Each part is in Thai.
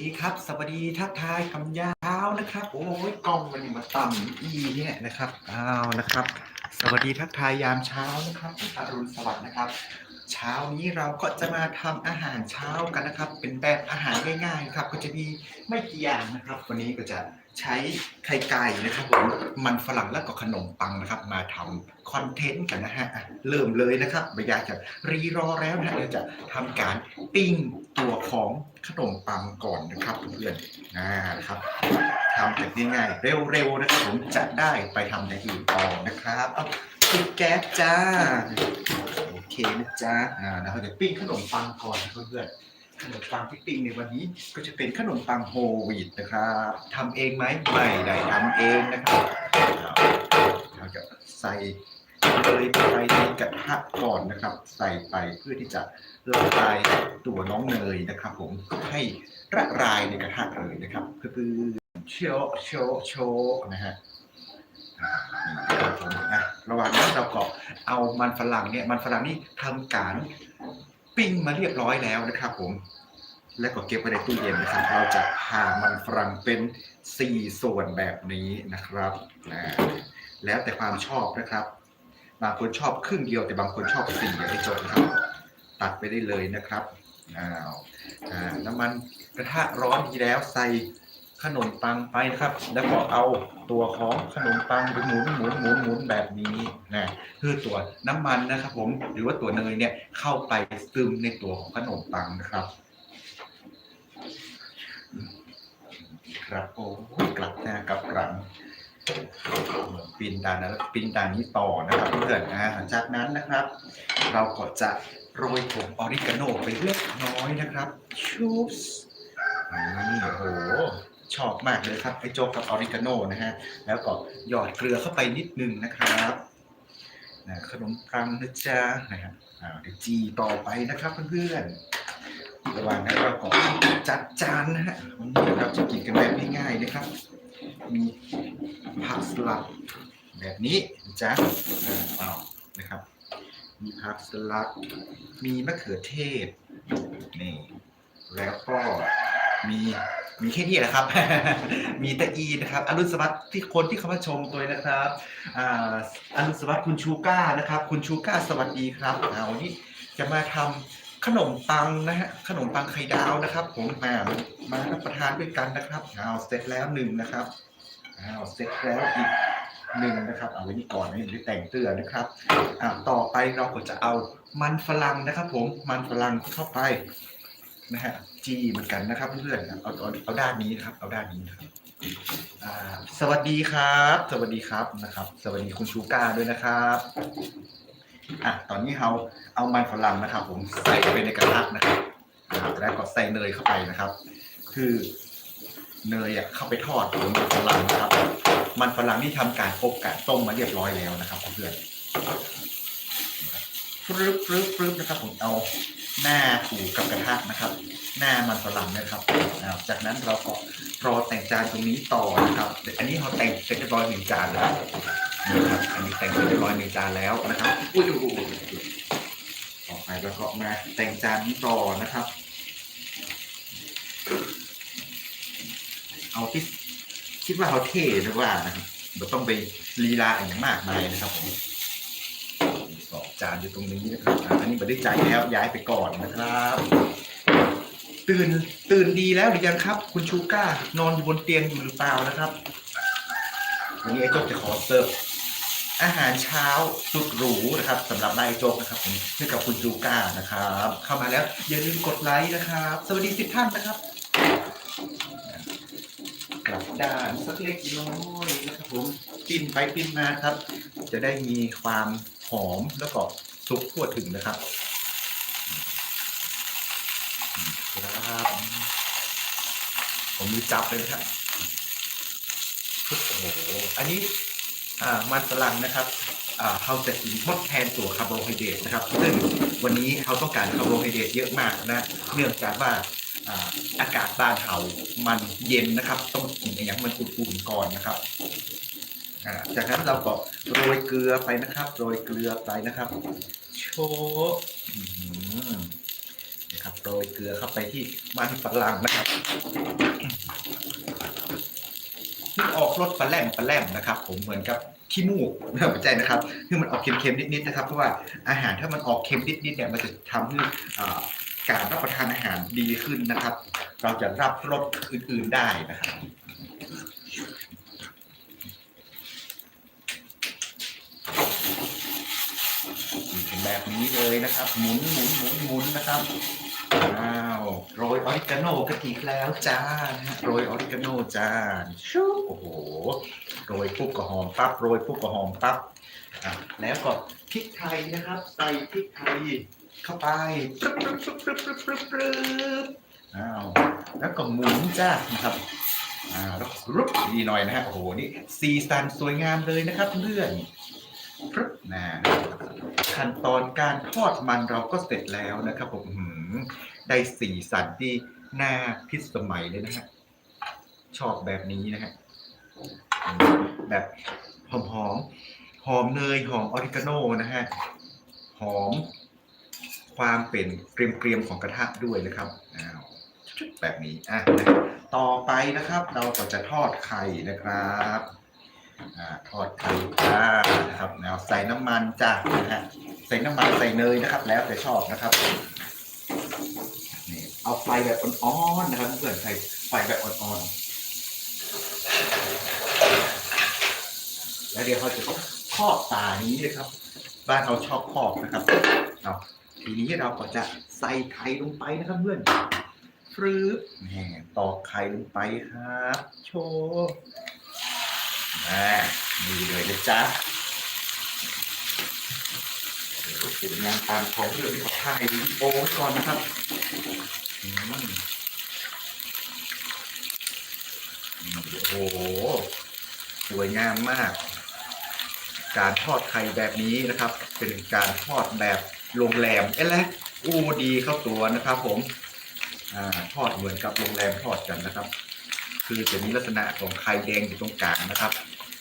ดีครับ สวัสดีทักทายคำยาวนะครับ โอ้ยกล้องมันมาต่ำอีเนี่ยนะครับอ้าวนะครับ สวัสดีทักทายยามเช้านะครับอรุณสวัสดิ์นะครับ ช้านี้เราก็จะมาทำอาหารเช้ากันนะครับ เป็นแบบอาหารง่ายๆครับ ก็จะมีไม่กี่อย่างนะครับ วันนี้ก็จะใช้ไข่ไก่นะครับผมมันฝรั่งแล้วก็ขนมปังนะครับ มาทำคอนเทนต์กันนะฮะอะเริ่มเลยนะครับไม่อยากจะรีรอแล้วนะฮะเดี๋ยวจะทำการปิ้งตัวของขนมปังก่อนนะครับเพื่อนๆอ่านะครับทำแบบง่ายๆเร็วๆนะครับผมจะได้ไปทำในอื่นต่อนะครับเอาปิดแก๊สจ้าโอ เคนะจ๊ะอ่านะครับเดี๋ยวปิ้งขนมปังก่อนนะเพื่อนๆขนมปังที่ปิ้งในวันนี้ก็จะเป็นขนมปังโฮลวีตนะครับทำเองไหมไม่ได้ทำเองนะครับเราจะใส่เลยไปในกระทะก่อนนะครับ ใส่ไปเพื่อที่จะละลายตัวน้องเนยนะครับ ผมให้ละลายในกระทะเลยนะครับเพื่อๆโชว์โชว์โชว์นะฮะอ่านี่นะ ผมนะระหว่างนั้นเราก็เอามันฝรั่งเนี่ยมันฝรั่งนี่ทำการปิ้งมาเรียบร้อยแล้วนะครับผม และก็เก็บไว้ในตู้เย็นนะครับ เราจะผ่ามันฝรั่งเป็น4ส่วนแบบนี้นะครับนะแล้วแต่ความชอบนะครับ บางคนชอบครึ่งเดียวแต่บางคนชอบสี่อย่างที่จบนะครับ ตัดไปได้เลยนะครับอ้าวน้ำมันกระทะร้อนดีแล้วใส่ ขนมปังไปนะครับ แล้วก็เอาตัวของขนมปังไปหมุนหมุนหมุนหมุนแบบนี้นะคือตัวน้ำมันนะครับผมหรือว่าตัวเนยเนี่ยเข้าไปซึมในตัวของขนมปังนะครับ ครับโอ้กลับหน้ากลับหลังปินดานแล้วปินดานนี้ต่อนะครับเพื่อนนะหลังจากนั้นนะครับ เราก็จะโรยผงออริกาโนไปเล็กน้อยนะครับชูสนี่โอ้โห ชอบมากเลยครับไอโจ๊กกับออริกาโนนะฮะ แล้วก็หยอดเกลือเข้าไปนิดนึงนะครับนะขนมปังนะจ๊ะนะครับอ่าเดี๋ยวจีต่อไปนะครับเพื่อนๆระหว่างนั้นเราก็จัดจานนะฮะวันนี้เราจะกินกันแบบง่ายๆนะครับ มีผักสลัดแบบนี้นะจ๊ะเปล่านะครับ มีผักสลัด มีมะเขือเทศนี่แล้วก็มี มีแค่นี้แหละครับ มีตะอีนะครับ อรุณสวัสดิ์ที่คนที่เข้ามาชมตัวนะครับอ่าอรุณสวัสดิ์คุณชูก้านะครับ คุณชูก้าสวัสดีครับเอาวันนี้จะมาทำขนมปังนะฮะขนมปังไข่ดาวนะครับ ผมมามารับประทานด้วยกันนะครับเอาเสร็จแล้วหนึ่งนะครับเอาเสร็จแล้วอีกหนึ่งนะครับเอาไว้นี่ก่อนไม่ได้แต่งเตื้อนะครับอ่าต่อไปเราก็จะเอามันฝรั่งนะครับ ผมมันฝรั่งเข้าไป นะฮะจีเหมือนกันนะครับเพื่อนๆเอาเอาเอาด้านนี้นะครับ เอาด้านนี้นะครับอ่าสวัสดีครับ สวัสดีครับนะครับ สวัสดีคุณชูก้าด้วยนะครับอะตอนนี้เราเอามันฝรั่งนะครับ ผมใส่ไปในกระทะนะครับแล้วก็ใส่เนยเข้าไปนะครับ คือเนยอะเข้าไปทอดบนมันฝรั่งนะครับ มันฝรั่งที่ทำการอบการต้มมาเรียบร้อยแล้วนะครับเพื่อนๆฟรึบฟรึบฟรึบนะครับผมเอา หน้าถูกับกระทะนะครับ หน้ามันฝรั่งนะครับจากนั้นเราก็รอแต่งจานตรงนี้ต่อนะครับเดี๋ยวอันนี้เราแต่งเสร็จเรียบร้อยหนึ่งจานแล้วนี่ครับอันนี้แต่งเสร็จเรียบร้อยหนึ่งจานแล้วนะครับอุ้ยอุ้ยอุ้ยอุ้ยต่อไปเราก็มาแต่งจานนี้ต่อนะครับ เอาที่คิดว่าเขาเท่หรือว่านะครับเราต้องไปลีลาอย่างมากมายนะครับผม จานอยู่ตรงนี้นะครับอะอันนี้ไม่ได้จ่ายแล้วย้ายไปก่อนนะครับ ตื่นตื่นดีแล้วหรือยังครับ คุณชูก้านอนอยู่บนเตียงอยู่หรือเปล่านะครับวันนี้ไอ้โจ๊กจะขอเสิร์ฟอาหารเช้าสุดหรูนะครับสำหรับนายโจ๊กนะครับผมให้กับคุณชูก้านะครับ เข้ามาแล้วอย่าลืมกดไลค์นะครับ สวัสดีสิบท่านนะครับ กลับด้านสักเล็กน้อยนะครับผมปิ้นไปปิ้นมาครับ จะได้มีความ หอมแล้วก็สุกทั่วถึงนะครับครับผมมีจับเลยนะครับโอ้โหอันนี้อ่ามันฝรั่งนะครับอ่าเขาจะทดแทนตัวคาร์โบไฮเดรตนะครับ ซึ่งวันนี้เขาต้องการคาร์โบไฮเดรตเยอะมากนะ เนื่องจากว่าอ่าอากาศบ้านเฮามันเย็นนะครับ ต้องกินอย่างมันอุ่นๆก่อนนะครับ จากนั้นเราก็โรยเกลือไปนะครับ โรยเกลือไปนะครับ โชว์อื้อหือนะครับนะครับโรยเกลือเข้าไปที่มันฝรั่งนะครับที่ออกรสปลาแหลมปลาแหลมนะครับ ผมเหมือนกับขี้มูกไม่เข้าใจนะครับคือมันออกเค็มๆนิดๆนะครับ เพราะว่าอาหารถ้ามันออกเค็มนิดๆเนี่ยมันจะทำให้อ่าการรับประทานอาหารดีขึ้นนะครับ เราจะรับรสอื่นๆได้นะครับ เป็น แบบนี้เลยนะครับ หมุนหมุนหมุนหมุนนะครับอ้าวโรยออริกาโนกะทิแล้วจ้านะฮะโรยออริกาโนจ้าชุบโอ้โหโรยปุ๊บก็หอมปั๊บโรยปุ๊บก็หอมปั๊บอะแล้วก็พริกไทยนะครับ ใส่พริกไทยเข้าไปปึ๊บปึ๊บปึ๊บปึ๊บปึ๊บปึ๊บปึ๊บอ้าวแล้วก็หมุนจ้านะครับอ่าแล้วรุบดีหน่อยนะฮะโอ้โหนี่สีสันสวยงามเลยนะครับเพื่อนปึ๊บ นะขั้นตอนการทอดมันเราก็เสร็จแล้วนะครับผมหือได้สีสันที่น่าพิสมัยเลยนะฮะชอบแบบนี้นะฮะแบบหอมหอมหอมเนยหอมออริกาโนนะฮะหอมความเป็นเกรียมๆของกระทะด้วยนะครับอ้าวแบบนี้อะต่อไปนะครับ เราก็จะทอดไข่นะครับ ทอดไข่จ้านะครับแล้วใส่น้ำมันจ้านะฮะใส่น้ำมันใส่เนยนะครับ แล้วแต่ชอบนะครับนี่เอาไฟแบบอ่อนๆนะครับเพื่อนๆใส่ไฟแบบอ่อนๆแล้วเดี๋ยวเขาจะครอบตานี้เลยครับ บ้านเราชอบครอบนะครับเอาทีนี้เราก็จะใส่ไข่ลงไปนะครับเพื่อนฟรึบแหมตอกไข่ลงไปครับ โชว์ อ่านี่เลยนะจ๊ะเดี๋ยวเก็บงานตามของเรื่องของถ่ายโอ้ก่อนนะครับโอ้โหสวยงามมาก การทอดไข่แบบนี้นะครับ เป็นการทอดแบบโรงแรมเอ๊ะแหละอู้ดีเข้าตัวนะครับ ผมอทอดเหมือนกับโรงแรมทอดกันนะครับ คือจะมีลักษณะของไข่แดงอยู่ตรงกลางนะครับ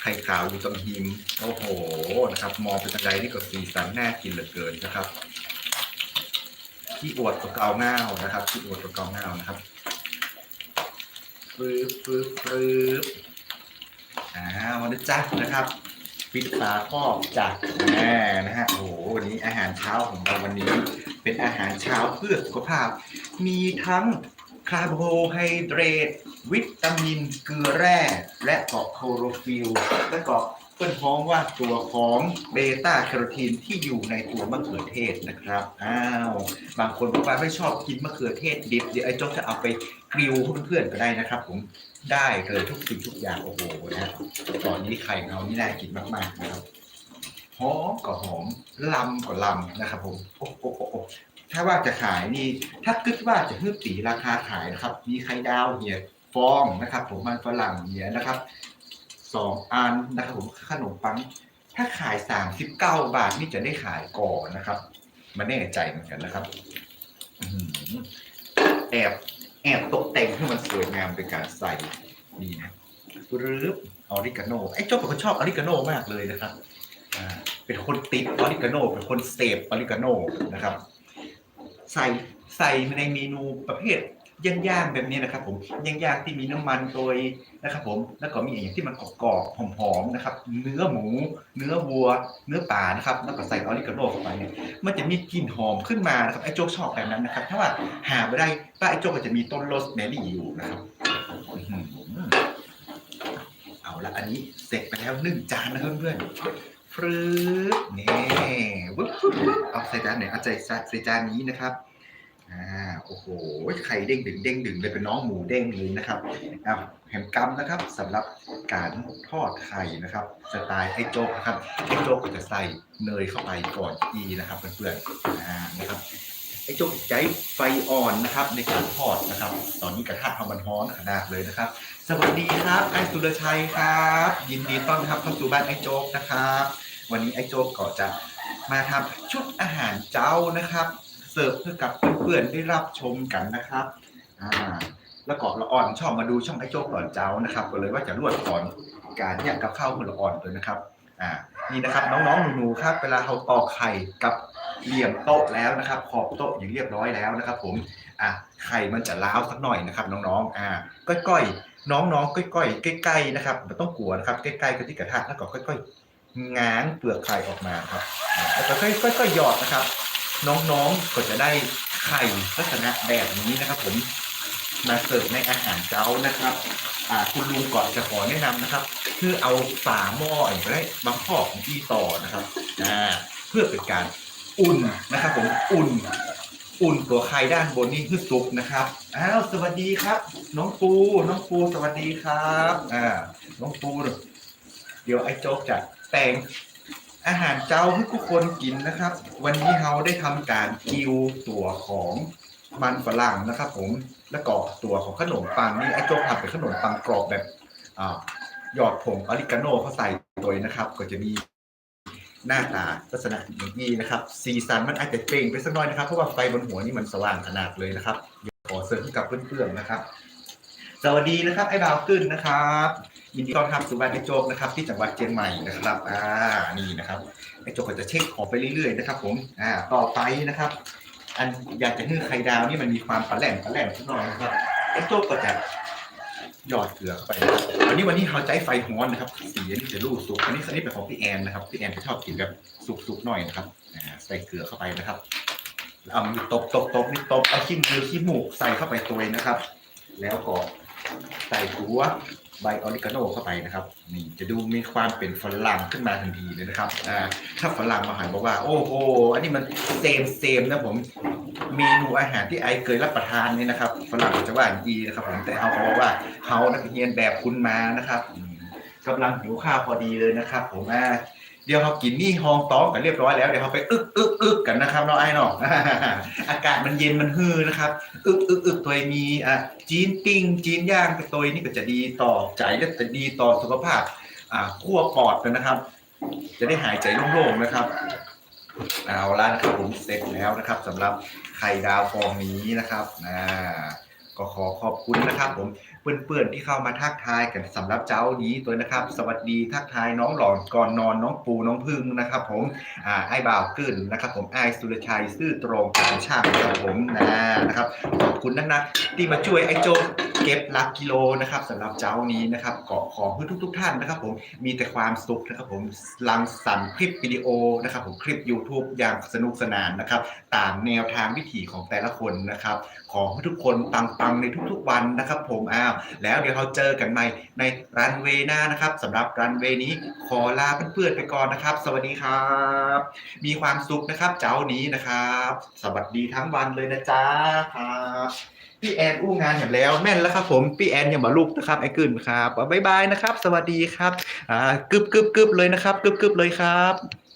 ไข่ขาวอยู่ตรงหิมโอ้โหนะครับ มองเป็นตังไดนี่ก็สีสันน่ากินเหลือเกินนะครับที่อวดกับเกาเง่านะครับที่อวดกับเกาเง่านะครับปึ๊บปึ๊บปึ๊บอ่าวันนี้จ้านะครับปิดฝาครอบจากแม่นะฮะโอ้โหวันนี้อาหารเช้าของเราวันนี้เป็นอาหารเช้าเพื่อสุขภาพ มีทั้งคาร์โบไฮเดรต วิตามินเกลือแร่ และก็โคโรฟิลและก็เพื่อนพ้องว่าตัวของเบต้าแคโรทีนที่อยู่ในตัวมะเขือเทศนะครับ อ้าว บางคนบอกว่าไม่ชอบกินมะเขือเทศดิบ เดี๋ยวไอ้โจ๊กจะเอาไปกริลให้เพื่อนๆก็ได้นะครับผม ได้เลยทุกสิ่งทุกอย่างโอ้โหนะตอนนี้ไข่ของเรานี่น่ากินมากๆนะครับ หอมก็หอมลำก็ลำนะครับผมโอ้โอ้โอ้โอ้ถ้าว่าจะขายนี่ ถ้าคิดว่าจะฮึบตีราคาขายนะครับ มีไข่ดาวเหี่ย ฟองนะครับ ผมมันฝรั่งเหี่ยนะครับสองอันนะครับ ผมขนมปัง ถ้าขายสามสิบเก้าบาทนี่จะได้ขายก่อนนะครับมาแน่ใจเหมือนกันนะครับแอบแอบตกแต่งให้มันสวยงามโดยการใส่นี่นะรึบออริกาโนไอ้เจ้าเป็นคนชอบออริกาโนมากเลยนะครับอ่าเป็นคนติดออริกาโนเป็นคนเสพออริกาโนนะครับ ใส่ใส่ในเมนูประเภท ย่างๆแบบนี้นะครับ ผมย่างๆที่มีน้ำมันโดยนะครับ ผมแล้วก็มีอย่างที่มันกรอบๆหอมๆนะครับ เนื้อหมู เนื้อวัว เนื้อป่านะครับแล้วก็ใส่ออริกาโนเข้าไปเนี่ยมันจะมีกลิ่นหอมขึ้นมานะครับไอ้โจ๊กชอบแบบนั้นนะครับ ถ้าว่าหาไม่ได้ป้าไอ้โจ๊กก็จะมีต้นโรสแมรี่อยู่นะครับเอาละอันนี้เสร็จไปแล้วหนึ่งจานนะเพื่อนๆฟรึบนี่วึบวึบวึบเอาใส่จานไหนเอาใส่ใส่จานนี้นะครับ อ่าโอ้โหไข่เด้งดึงเด้งดึงเลยเป็นน้องหมูเด้งเลยนะครับเอาแหมกำนะครับสำหรับการทอดไข่นะครับสไตล์ไอโจ๊กนะครับไอโจ๊กก็จะใส่เนยเข้าไปก่อนอีนะครับเพื่อนๆอ่านะครับไอโจ๊กใช้ไฟอ่อนนะครับ ในการทอดนะครับ ตอนนี้กระทะทำมันร้อนขนาดเลยนะครับ สวัสดีครับไอสุรชัยครับ ยินดีต้อนรับเข้าสู่บ้านไอโจ๊กนะครับ วันนี้ไอโจ๊กก็จะมาทำชุดอาหารเจ้านะครับ สิร์ฟเพื่อกับเพื่อนๆได้รับชมกันนะครับอ่าแล้วก็ละอ่อนชอบมาดูช่องไอ้โจ๊กก่อนเจ้านะครับก็เลยว่าจะรวดก่อนการแยกับข้าวคนละอ่อนเลยนะครับอ่านี่นะครับน้องๆหนูๆครับเวลาเราตอกไข่กับเหลี่ยมโต๊ะแล้วนะครับ ขอบโต๊ะอย่างเรียบร้อยแล้วนะครับ ผมอะไข่มันจะล้าวสักหน่อยนะครับ น้องๆอ่าก้อยๆน้องๆก้อยๆใกล้ๆนะครับไม่ต้องกลัวนะครับใกล้ๆกับที่กระทะแล้วก็ค่อยๆง้างเปลือกไข่ออกมาครับแล้วก็ค่อยๆหยอดนะครับ น้องๆก็จะได้ไข่ลักษณะแบบนี้นะครับผมมาเสิร์ฟในอาหารเจ้านะครับคุณลุงก่อนจะขอแนะนำนะครับ คือเอาฝาหม้ออย่างไรมาครอบที่ต่อนะครับเพื่อเป็นการอุ่นนะครับ ผมอุ่น อุ่นตัวไข่ด้านบนนี่คือสุกนะครับอ้าวสวัสดีครับ น้องปู น้องปูสวัสดีครับอ่าน้องปู เดี๋ยวไอ้โจ๊กจะแต่ง อาหารเจ้าให้ทุกคนกินนะครับ วันนี้เราได้ทำการกิวตัวของมันฝรั่งนะครับผมแล้วก็ตัวของขนมปังนี่ไอ้โจ๊กทำเป็นขนมปังกรอบแบบอ่าหยอดผงออริกาโน่เขาใส่ตัวนะครับ ก็จะมีหน้าตาลักษณะอย่างนี้นะครับสีสันมันอาจจะเปล่งไปสักหน่อยนะครับ เพราะว่าไฟบนหัวนี่มันสว่างขนาดเลยนะครับขอเสริมให้กับเพื่อนๆนะครับ สวัสดีนะครับไอ้บ่าวขึ้นนะครับยินดีต้อนรับสู่บ้านไอ้โจกนะครับที่จังหวัดเชียงใหม่นะครับอ่านี่นะครับไอ้โจกก็จะเช็คของไปเรื่อยๆนะครับผมอ่าต่อไปนะครับ อันอยากจะให้ไข่ดาวนี่มันมีความปลาแหลมปลาแหลมสักหน่อยนะครับไอ้โจกก็จะหยอดเกลือเข้าไปนะครับวันนี้วันนี้เขาใจไฟฮ้อนนะครับสีนี้จะรูดสุกอันนี้อันนี้เป็นของพี่แอนนะครับพี่แอนจะชอบกินแบบสุกๆหน่อยนะครับอ่าใส่เกลือเข้าไปนะครับเอามือตบตบตบนี่ตบเอาขี้มือขี้หมูกใส่เข้าไปตัวนะครับ แล้วก็ ใส่หัวใบออริกาโนเข้าไปนะครับนี่จะดูมีความเป็นฝรั่งขึ้นมาทันทีเลยนะครับอ่าถ้าฝรั่งมาหันบอกว่า โอ้โหอันนี้มันเซมเซมนะผมเมนูอาหารที่ไอเคยรับประทานนี่นะครับฝรั่งจะว่าดีนะครับผมแต่เขาบอกว่าเขานักเรียนแบบคุณมานะครับกำลังหิวข้าวพอดีเลยนะครับ ผมอ่า เดี๋ยวเขากินนี่ฮองต้องกันเรียบร้อยแล้วเดี๋ยวเขาไปอึกอึกอึกกันนะครับน้องไอ้เนาะอากาศมันเย็นมันฮือนะครับอึกอึกอึกตัวมีอะจีนปิ้งจีนย่างตัวนี่ก็จะดีต่อใจและจะดีต่อสุขภาพอ่าขั้วปอดกันนะครับ จะได้หายใจโล่งๆนะครับเอาละนะครับผมเสร็จแล้วนะครับสำหรับไข่ดาวฟองนี้นะครับอ่าก็ขอขอบคุณนะครับผม เพื่อนๆที่เข้ามาทักทายกันสำหรับเจ้านี้ตัวนะครับ สวัสดีทักทายน้องหลอนก่อนนอนน้องปูน้องพึ่งนะครับ ผมอ่าไอ้บ่าวกึ่นนะครับ ผมไอ้สุรชัยซื่อตรงการช่างครับผมนะนะครับขอบคุณนักนะที่มาช่วยไอ้โจเก็บลักกิโลนะครับสำหรับเจ้านี้นะครับขอขอให้ทุก ๆ ท่านนะครับ ผมมีแต่ความสุขนะครับ ผมรังสรรค์คลิปวิดีโอนะครับ ผมคลิป YouTube อย่างสนุกสนานนะครับตามแนวทางวิถีของแต่ละคนนะครับ ขอให้ทุกคนปังๆในทุก ๆ วันนะครับ ผมอ้าวแล้วเดี๋ยวเราเจอกันใหม่ในรันเวย์หน้านะครับสำหรับรันเวย์นี้ขอลาเพื่อนๆไปก่อนนะครับ สวัสดีครับ มีความสุขนะครับเจ้านี้นะครับ สวัสดีทั้งวันเลยนะจ๊ะครับพี่แอนอู้งานเห็นแล้วแม่นแล้วครับผมพี่แอนอย่ามาลุกนะครับไอ้กึนครับบ๊ายบายนะครับ สวัสดีครับอ่ากึบกึบกึบเลยนะครับกึบกึบเลยครับ